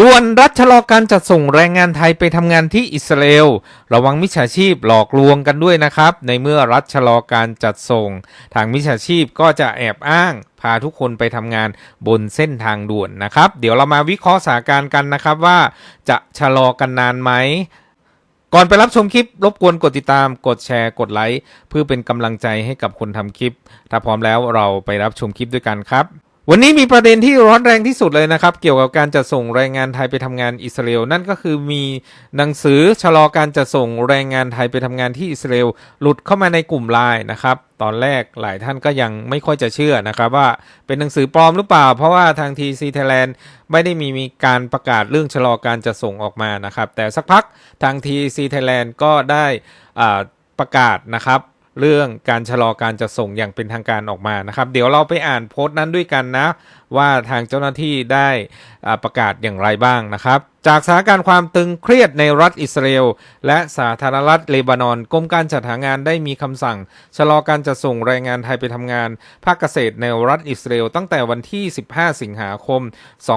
ด่วนรัฐชะลอการจัดส่งแรงงานไทยไปทำงานที่อิสราเอล ระวังมิจฉาชีพหลอกลวงกันด้วยนะครับ ในเมื่อรัฐชะลอการจัดส่ง ทางมิจฉาชีพก็จะแอบอ้างพาทุกคนไปทำงานบนเส้นทางด่วนนะครับ เดี๋ยวเรามาวิเคราะห์สถานการณ์กันนะครับว่าจะชะลอกันนานไหมก่อนไปรับชมคลิป รบกวนกดติดตาม กดแชร์ กดไลค์เพื่อเป็นกำลังใจให้กับคนทำคลิป ถ้าพร้อมแล้วเราไปรับชมคลิปด้วยกันครับ วันนี้มีประเด็นที่ร้อนแรงที่สุดเลยนะครับ เกี่ยวกับการจัดส่งแรงงานไทยไปทำงานอิสราเอลนั่นก็คือมีหนังสือชะลอการจัดส่งแรงงานไทยไปทำงานที่อิสราเอลหลุดเข้ามาในกลุ่มไลน์นะครับ ตอนแรกหลายท่านก็ยังไม่ค่อยจะเชื่อนะครับว่าเป็นหนังสือปลอมหรือเปล่า เพราะว่าทางทีซีไทยแลนด์ไม่ได้มีมีการประกาศเรื่องชะลอการจัดส่งออกมานะครับ แต่สักพักทางทีซีไทยแลนด์ก็ได้อ่าประกาศนะครับ เรื่องการชะลอการจัดส่งอย่างเป็นทางการออกมานะครับ เดี๋ยวเราไปอ่านโพสต์นั้นด้วยกันนะ ว่าทางเจ้าหน้าที่ได้อาประกาศอย่างไรบ้างนะครับ จากสถานการณ์ความตึงเครียดในรัฐอิสราเอลและสาธารณรัฐเลบานอนกรมการจัดหางานได้มีคำสั่ง ชะลอการจัดส่งแรงงานไทยไปทำงาน ภาคเกษตรในรัฐอิสราเอลตั้งแต่วันที่ 15 สิงหาคม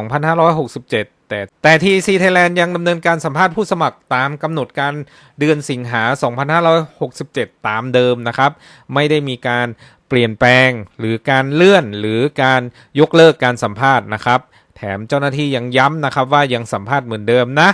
2567 แต่แต่ทีซีไทยแลนด์ยังดำเนินการสัมภาษณ์ผู้สมัครตามกำหนดการเดือนสิงหา 2567 ตามเดิมนะครับ ไม่ได้มีการเปลี่ยนแปลงหรือการเลื่อนหรือการยกเลิกการสัมภาษณ์นะครับ แถมเจ้าหน้าที่ยังย้ำนะครับว่ายังสัมภาษณ์เหมือนเดิมนะ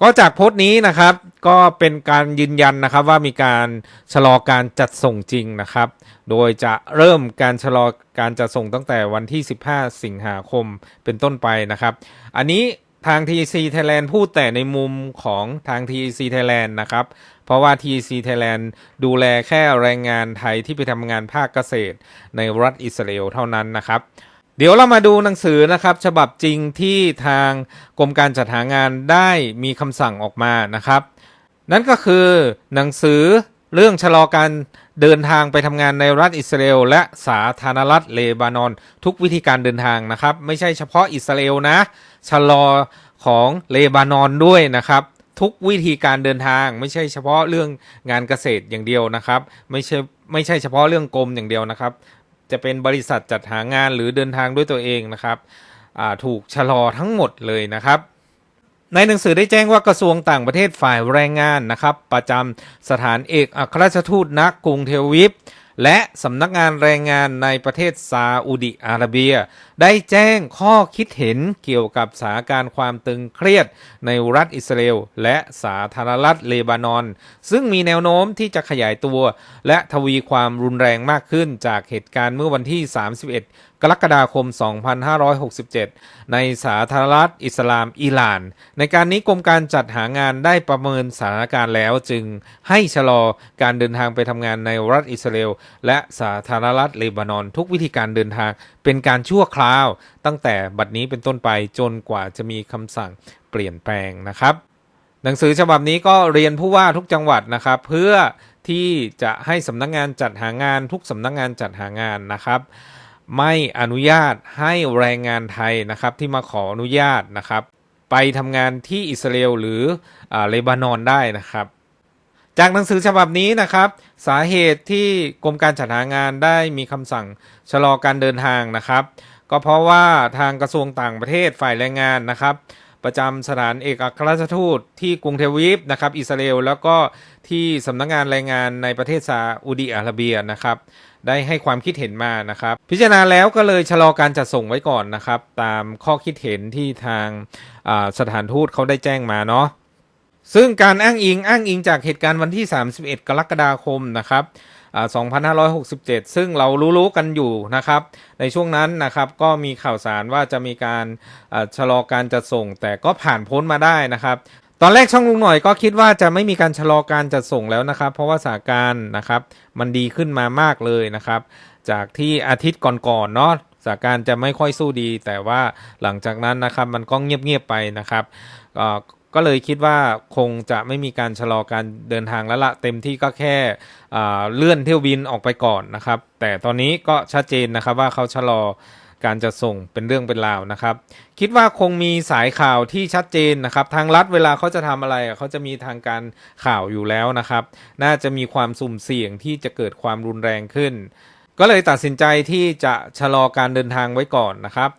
ก็จากโพสต์นี้นะครับก็เป็นการยืนยันนะครับว่ามีการชะลอการจัดส่งจริงนะครับ โดยจะเริ่มการชะลอการจัดส่งตั้งแต่วันที่ 15 สิงหาคมเป็นต้นไปนะครับ อันนี้ทาง TC Thailand พูดแต่ในมุมของทาง TC Thailand นะครับ เพราะว่า TC Thailand ดูแลแค่แรงงานไทยที่ไปทำงานภาคเกษตรในรัฐอิสราเอลเท่านั้นนะครับ เดี๋ยวเรามาดูหนังสือนะครับ ฉบับจริงที่ทางกรมการจัดหางานได้มีคำสั่งออกมานะครับ นั่นก็คือหนังสือเรื่องชะลอการเดินทางไปทำงานในรัฐอิสราเอลและสาธารณรัฐเลบานอน ทุกวิธีการเดินทางนะครับ ไม่ใช่เฉพาะอิสราเอลนะชะลอของเลบานอนด้วยนะครับ ทุกวิธีการเดินทางไม่ใช่เฉพาะเรื่องงานเกษตรอย่างเดียวนะครับ ไม่ใช่ไม่ใช่เฉพาะเรื่องกรมอย่างเดียวนะครับ จะเป็นบริษัทจัดหางานหรือเดินทางด้วยตัวเองนะครับถูกชะลอทั้งหมดเลยนะครับ ในหนังสือได้แจ้งว่ากระทรวงต่างประเทศฝ่ายแรงงานนะครับ ประจำสถานเอกอัครราชทูตนักรุงเทลวิฟ และสำนักงานแรงงานในประเทศซาอุดิอาระเบีย ได้แจ้งข้อคิดเห็นเกี่ยวกับสถานการณ์ความตึงเครียดในรัฐอิสราเอลและสาธารณรัฐเลบานอน ซึ่งมีแนวโน้มที่จะขยายตัว และทวีความรุนแรงมากขึ้นจากเหตุการณ์เมื่อวันที่ 31 กรกฎาคม 2567 ในสาธารณรัฐอิสลามอิหร่าน ในการนี้กรมการจัดหางานได้ประเมินสถานการณ์แล้วจึงให้ชะลอการเดินทางไปทำงานในรัฐอิสราเอลและสาธารณรัฐเลบานอน ทุกวิธีการเดินทางเป็นการชั่วคราว ตั้งแต่บัดนี้เป็นต้นไปจนกว่าจะมีคำสั่งเปลี่ยนแปลงนะครับหนังสือฉบับนี้ก็เรียนผู้ว่าทุกจังหวัดนะครับ เพื่อที่จะให้สำนักงานจัดหางานทุกสำนักงานจัดหางานนะครับ ไม่อนุญาตให้แรงงานไทยนะครับที่มาขออนุญาตนะครับ ไปทำงานที่อิสราเอลหรืออเลบานอนได้นะครับ จากหนังสือฉบับนี้นะครับ สาเหตุที่กรมการจัดหางานได้มีคำสั่งชะลอการเดินทางนะครับ ก็เพราะว่าทางกระทรวงต่างประเทศฝ่ายแรงงานนะครับ ประจำสถานเอกอัครราชทูตที่กรุงเทวีฟนะครับอิสราเอลแล้วก็ที่สำนักงานแรงงานในประเทศซาอุดิอาระเบียนะครับได้ให้ความคิดเห็นมานะครับ พิจารณาแล้วก็เลยชะลอการจัดส่งไว้ก่อนนะครับ ตามข้อคิดเห็นที่ทางสถานทูตเขาได้แจ้งมาเนาะซึ่งการอ้างอิงอ้างอิงจากเหตุการณ์วันที่ 31 กรกฎาคมนะครับ 2567 ซึ่งเรารู้ๆกันอยู่นะครับในช่วงนั้นนะครับก็มีข่าวสารว่าจะมีการชะลอการจัดส่ง แต่ก็ผ่านพ้นมาได้นะครับตอนแรกช่องลุงหน่อยก็คิดว่าจะไม่มีการชะลอการจัดส่งแล้วนะครับ เพราะว่าสถานการณ์นะครับมันดีขึ้นมามากเลยนะครับ จากที่อาทิตย์ก่อนๆเนาะสถานการณ์จะไม่ค่อยสู้ดี แต่ว่าหลังจากนั้นนะครับมันก็เงียบๆไปนะครับ ก็เลยคิดว่าคงจะไม่มีการชะลอการเดินทางแล้วละเต็มที่ก็แค่เลื่อนเที่ยวบินออกไปก่อนนะครับ แต่ตอนนี้ก็ชัดเจนนะครับว่าเขาชะลอการจะส่งเป็นเรื่องเป็นราวนะครับ คิดว่าคงมีสายข่าวที่ชัดเจนนะครับ ทางรัฐเวลาเขาจะทำอะไรเขาจะมีทางการข่าวอยู่แล้วนะครับ น่าจะมีความสุ่มเสี่ยงที่จะเกิดความรุนแรงขึ้น ก็เลยตัดสินใจที่จะชะลอการเดินทางไว้ก่อนนะครับ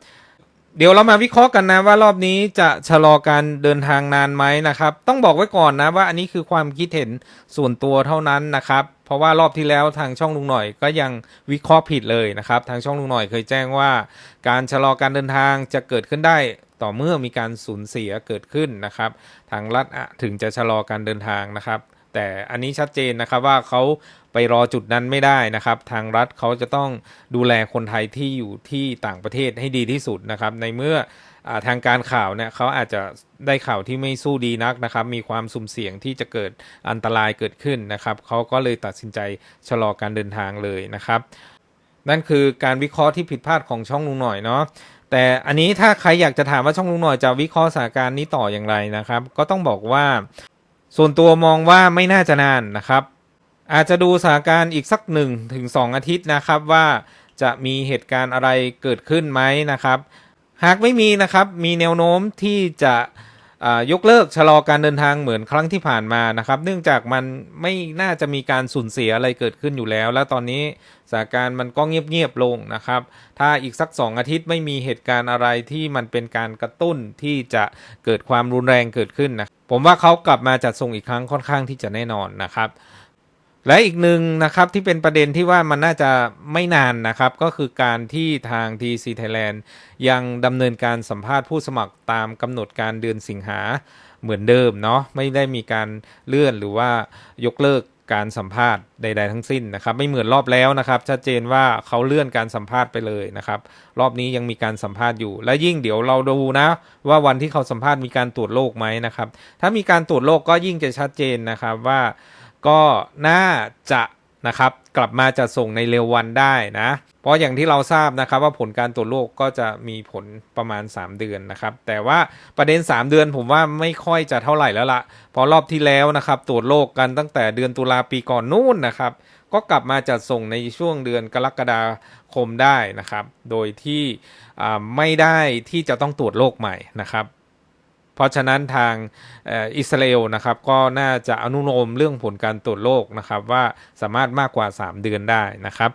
เดี๋ยวเรามาวิเคราะห์กันนะว่ารอบนี้จะชะลอการเดินทางนานไหมนะครับ ต้องบอกไว้ก่อนนะว่าอันนี้คือความคิดเห็นส่วนตัวเท่านั้นนะครับ เพราะว่ารอบที่แล้วทางช่องลุงหน่อยก็ยังวิเคราะห์ผิดเลยนะครับ ทางช่องลุงหน่อยเคยแจ้งว่า การชะลอการเดินทางจะเกิดขึ้นได้ต่อเมื่อมีการสูญเสียเกิดขึ้นนะครับ ทางรัฐถึงจะชะลอการเดินทางนะครับ แต่อันนี้ชัดเจนนะครับว่าเขาไปรอจุดนั้นไม่ได้นะครับ ทางรัฐเขาจะต้องดูแลคนไทยที่อยู่ที่ต่างประเทศให้ดีที่สุดนะครับ ในเมื่ออทางการข่าวเนี่ยเขาอาจจะได้ข่าวที่ไม่สู้ดีนักนะครับ มีความสุ่มเสี่ยงที่จะเกิดอันตรายเกิดขึ้นนะครับเขาก็เลยตัดสินใจชะลอการเดินทางเลยนะครับ นั่นคือการวิเคราะห์ที่ผิดพลาดของช่องลุงหน่อยเนาะแต่อันนี้ถ้าใครอยากจะถามว่าช่องลุงหน่อยจะวิเคราะห์สถานการณ์นี้ต่ออย่างไรนะครับ ก็ต้องบอกว่า ส่วนตัวมองว่าไม่น่าจะนานนะครับ อาจจะดูสถานการณ์อีกสักหนึ่งถึงสองอาทิตย์นะครับว่าจะมีเหตุการณ์อะไรเกิดขึ้นไหมนะครับ หากไม่มีนะครับมีแนวโน้มที่จะ ยกเลิกชะลอการเดินทางเหมือนครั้งที่ผ่านมานะครับ เนื่องจากมันไม่น่าจะมีการสูญเสียอะไรเกิดขึ้นอยู่แล้ว และตอนนี้สถานการณ์มันก็เงียบๆลงนะครับ ถ้าอีกสักสองอาทิตย์ไม่มีเหตุการณ์อะไรที่มันเป็นการกระตุ้นที่จะเกิดความรุนแรงเกิดขึ้นนะผมว่าเขากลับมาจัดส่งอีกครั้งค่อนข้างที่จะแน่นอนนะครับ และอีกหนึ่งนะครับที่เป็นประเด็นที่ว่ามันน่าจะไม่นานนะครับ ก็คือการที่ทาง TC Thailand ยังดำเนินการสัมภาษณ์ผู้สมัครตามกำหนดการเดือนสิงหาเหมือนเดิมเนาะไม่ได้มีการเลื่อนหรือว่ายกเลิกการสัมภาษณ์ใด ๆ ทั้งสิ้นนะครับไม่เหมือนรอบแล้วนะครับ ชัดเจนว่าเขาเลื่อนการสัมภาษณ์ไปเลยนะครับ รอบนี้ยังมีการสัมภาษณ์อยู่ และยิ่งเดี๋ยวเราดูนะว่าวันที่เขาสัมภาษณ์มีการตรวจโรคไหมนะครับ ถ้ามีการตรวจโรคก็ยิ่งจะชัดเจนนะครับว่า ก็น่าจะนะครับกลับมาจะส่งในเร็ววันได้นะ เพราะอย่างที่เราทราบนะครับว่าผลการตรวจโรคก็จะมีผลประมาณ 3 เดือนนะครับ แต่ว่าประเด็น 3 เดือนผมว่าไม่ค่อยจะเท่าไหร่แล้วละเพราะรอบที่แล้วนะครับตรวจโรคกันตั้งแต่เดือนตุลาปีก่อนนู่นนะครับ ก็กลับมาจัดส่งในช่วงเดือนกรกฎาคมได้นะครับ โดยที่ไม่ได้ที่จะต้องตรวจโรคใหม่นะครับ เพราะฉะนั้นทางอิสราเอลนะครับก็น่าจะอนุโลมเรื่องผลการตรวจโรคนะครับว่าสามารถมากกว่า 3 เดือนได้นะครับ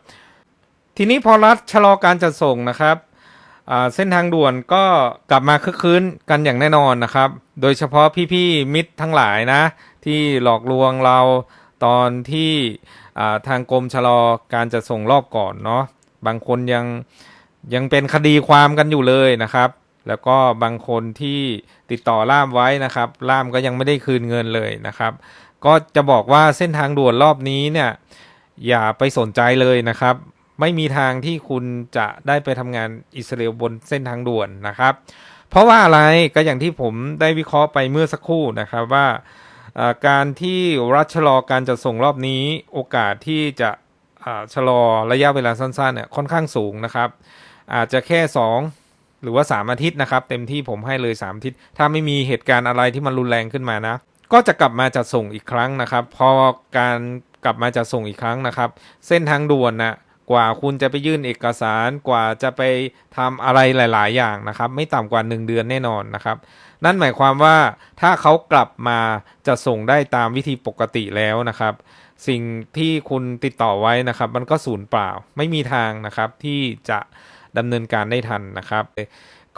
ทีนี้พอรัฐชะลอการจัดส่งนะครับเส้นทางด่วนก็กลับมาคึกคืนกันอย่างแน่นอนนะครับ โดยเฉพาะพี่ๆมิตรทั้งหลายนะ ที่หลอกลวงเราตอนที่ทางกรมชะลอการจัดส่งรอบก่อนเนาะบางคนยังยังเป็นคดีความกันอยู่เลยนะครับ แล้วก็บางคนที่ติดต่อล่ามไว้นะครับ ล่ามก็ยังไม่ได้คืนเงินเลยนะครับ ก็จะบอกว่าเส้นทางด่วนรอบนี้เนี่ยอย่าไปสนใจเลยนะครับ ไม่มีทางที่คุณจะได้ไปทำงานอิสราเอลบนเส้นทางด่วนนะครับ เพราะว่าอะไรก็อย่างที่ผมได้วิเคราะห์ไปเมื่อสักครู่นะครับว่าการที่รัฐชะลอการจัดส่งรอบนี้โอกาสที่จะชะลอระยะเวลาสั้นๆเนี่ยค่อนข้างสูงนะครับ อาจจะแค่ 2 หรือว่า 3 อาทิตย์นะครับ เต็มที่ผมให้เลย 3 อาทิตย์ ถ้าไม่มีเหตุการณ์อะไรที่มันรุนแรงขึ้นมานะ ก็จะกลับมาจัดส่งอีกครั้งนะครับ พอการกลับมาจัดส่งอีกครั้งนะครับ เส้นทางด่วนนะกว่าคุณจะไปยื่นเอกสารกว่าจะไปทำอะไรหลาย ๆ อย่างนะครับ ไม่ต่ำกว่า 1 เดือนแน่นอนนะครับ นั่นหมายความว่าถ้าเขากลับมาจะส่งได้ตามวิธีปกติแล้วนะครับ สิ่งที่คุณติดต่อไว้นะครับ มันก็สูญเปล่าไม่มีทางนะครับที่จะ ดำเนินการได้ทันนะครับ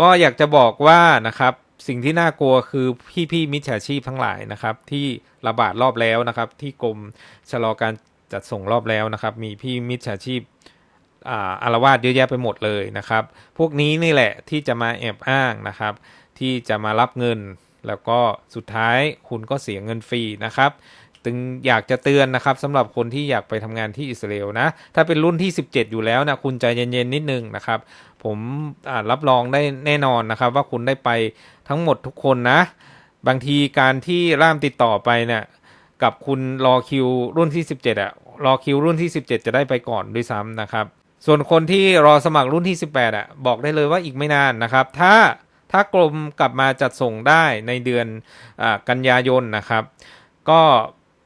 ก็อยากจะบอกว่านะครับสิ่งที่น่ากลัวคือพี่ๆมิจฉาชีพทั้งหลายนะครับ ที่ระบาดรอบแล้วนะครับ ที่กรมชะลอการจัดส่งรอบแล้วนะครับ มีพี่มิจฉาชีพอ่าอารวาสเยอะแยะไปหมดเลยนะครับ พวกนี้นี่แหละที่จะมาแอบอ้างนะครับ ที่จะมารับเงิน แล้วก็สุดท้ายคุณก็เสียเงินฟรีนะครับ จึงอยากจะเตือนนะครับสำหรับคนที่อยากไปทำงานที่อิสราเอลนะ ถ้าเป็นรุ่นที่ 17 อยู่แล้วนะคุณใจเย็นๆนิดนึงนะครับ ผมรับรองได้แน่นอนนะครับ ว่าคุณได้ไปทั้งหมดทุกคนนะ บางทีการที่ร่ามติดต่อไปเนี่ยกับคุณรอคิวรุ่นที่ 17อะรอคิวรุ่นที่ 17 จะได้ไปก่อนด้วยซ้ำนะครับ ส่วนคนที่รอสมัครรุ่นที่ 18อะบอกได้เลยว่าอีกไม่นานนะครับ ถ้าถ้ากรมกลับมาจัดส่งได้ในเดือนอกันยายนนะครับ ก็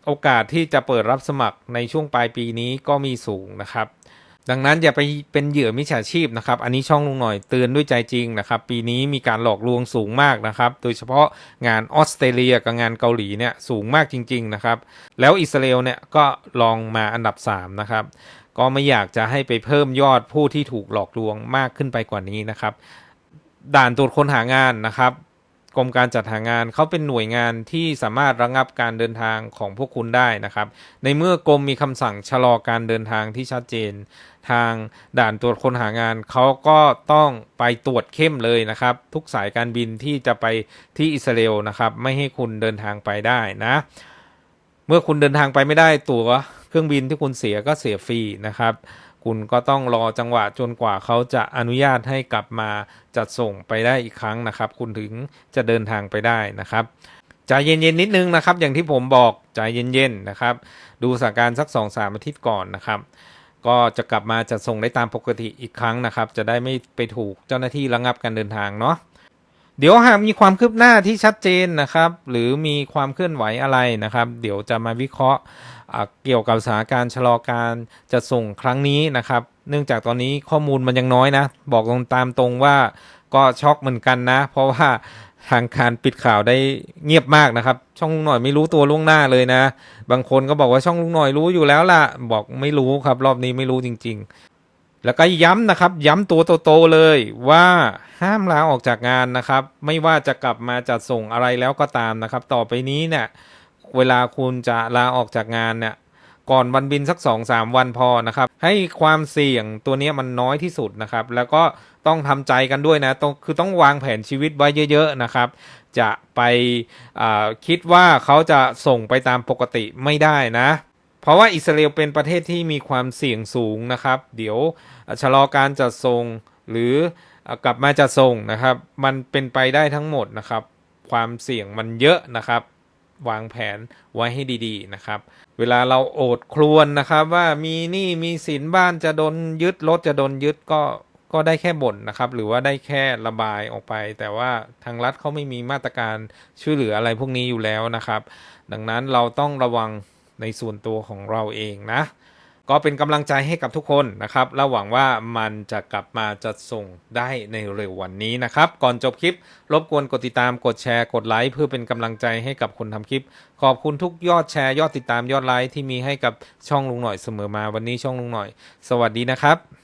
โอกาสที่จะเปิดรับสมัครในช่วงปลายปีนี้ก็มีสูงนะครับ ดังนั้นอย่าไปเป็นเหยื่อมิจฉาชีพนะครับ อันนี้ช่องลุงหน่อยเตือนด้วยใจจริงนะครับ ปีนี้มีการหลอกลวงสูงมากนะครับ โดยเฉพาะงานออสเตรเลียกับงานเกาหลีเนี่ยสูงมากจริง ๆนะครับ แล้วอิสราเอลเนี่ยก็ลองมาอันดับ 3 นะครับก็ไม่อยากจะให้ไปเพิ่มยอดผู้ที่ถูกหลอกลวงมากขึ้นไปกว่านี้นะครับ ด่านตรวจคนหางานนะครับ กรมการจัดหางานเขาเป็นหน่วยงานที่สามารถระงับการเดินทางของพวกคุณได้นะครับ ในเมื่อกรมมีคำสั่งชะลอการเดินทางที่ชัดเจน ทางด่านตรวจคนหางานเขาก็ต้องไปตรวจเข้มเลยนะครับ ทุกสายการบินที่จะไปที่อิสราเอลนะครับ ไม่ให้คุณเดินทางไปได้นะ เมื่อคุณเดินทางไปไม่ได้ตั๋วเครื่องบินที่คุณเสียก็เสียฟรีนะครับ คุณก็ต้องรอจังหวะจนกว่าเขาจะอนุญาตให้กลับมาจัดส่งไปได้อีกครั้งนะครับ คุณถึงจะเดินทางไปได้นะครับใจเย็นๆนิดนึงนะครับ อย่างที่ผมบอกใจเย็นๆนะครับ ดูสถานการณ์สัก2อสามอาทิตย์ก่อนนะครับ ก็จะกลับมาจัดส่งได้ตามปกติอีกครั้งนะครับ จะได้ไม่ไปถูกเจ้าหน้าที่ระงับการเดินทางเนาะเดี๋ยวหากมีความคืบหน้าที่ชัดเจนนะครับ หรือมีความเคลื่อนไหวอะไรนะครับ เดี๋ยวจะมาวิเคราะห์ เกี่ยวกับสถานการณ์ชะลอการจะส่งครั้งนี้นะครับ เนื่องจากตอนนี้ข้อมูลมันยังน้อยนะ บอกตรงตามตรงว่าก็ช็อกเหมือนกันนะ เพราะว่าทางการปิดข่าวได้เงียบมากนะครับ ช่องลุงหน่อยไม่รู้ตัวล่วงหน้าเลยนะ บางคนก็บอกว่าช่องลุงหน่อยรู้อยู่แล้วล่ะ บอกไม่รู้ครับ รอบนี้ไม่รู้จริง ๆ แล้วก็ย้ำนะครับ ย้ำตัวโตๆเลยว่าห้ามลาออกจากงานนะครับ ไม่ว่าจะกลับมาจัดส่งอะไรแล้วก็ตามนะครับ ต่อไปนี้เนี่ย เวลาคุณจะลาออกจากงานเนี่ยก่อนวันบินสัก2อสามวันพอนะครับ ให้ความเสี่ยงตัวนี้มันน้อยที่สุดนะครับ แล้วก็ต้องทำใจกันด้วยนะต้องคือต้องวางแผนชีวิตไว้เยอะๆนะครับ จะไปคิดว่าเขาจะส่งไปตามปกติไม่ได้นะ เพราะว่าอิสราเอลเป็นประเทศที่มีความเสี่ยงสูงนะครับ เดี๋ยวชะลอการจัดส่งหรืออกลับมาจะส่งนะครับ มันเป็นไปได้ทั้งหมดนะครับ ความเสี่ยงมันเยอะนะครับ วางแผนไว้ให้ดีๆนะครับ เวลาเราโอดครวญนะครับว่ามีหนี้มีสินบ้านจะโดนยึดรถจะโดนยึดก็ก็ได้แค่บ่นนะครับ หรือว่าได้แค่ระบายออกไป แต่ว่าทางรัฐเขาไม่มีมาตรการช่วยเหลืออะไรพวกนี้อยู่แล้วนะครับ ดังนั้นเราต้องระวังในส่วนตัวของเราเองนะ ก็เป็นกำลังใจให้กับทุกคนนะครับและหวังว่ามันจะกลับมาจัดส่งได้ในเร็ววันนี้นะครับ ก่อนจบคลิป รบกวนกดติดตามกดแชร์กดไลค์เพื่อเป็นกำลังใจให้กับคนทำคลิป ขอบคุณทุกยอดแชร์ยอดติดตามยอดไลค์ที่มีให้กับช่องลุงหน่อยเสมอมาวันนี้ช่องลุงหน่อย สวัสดีนะครับ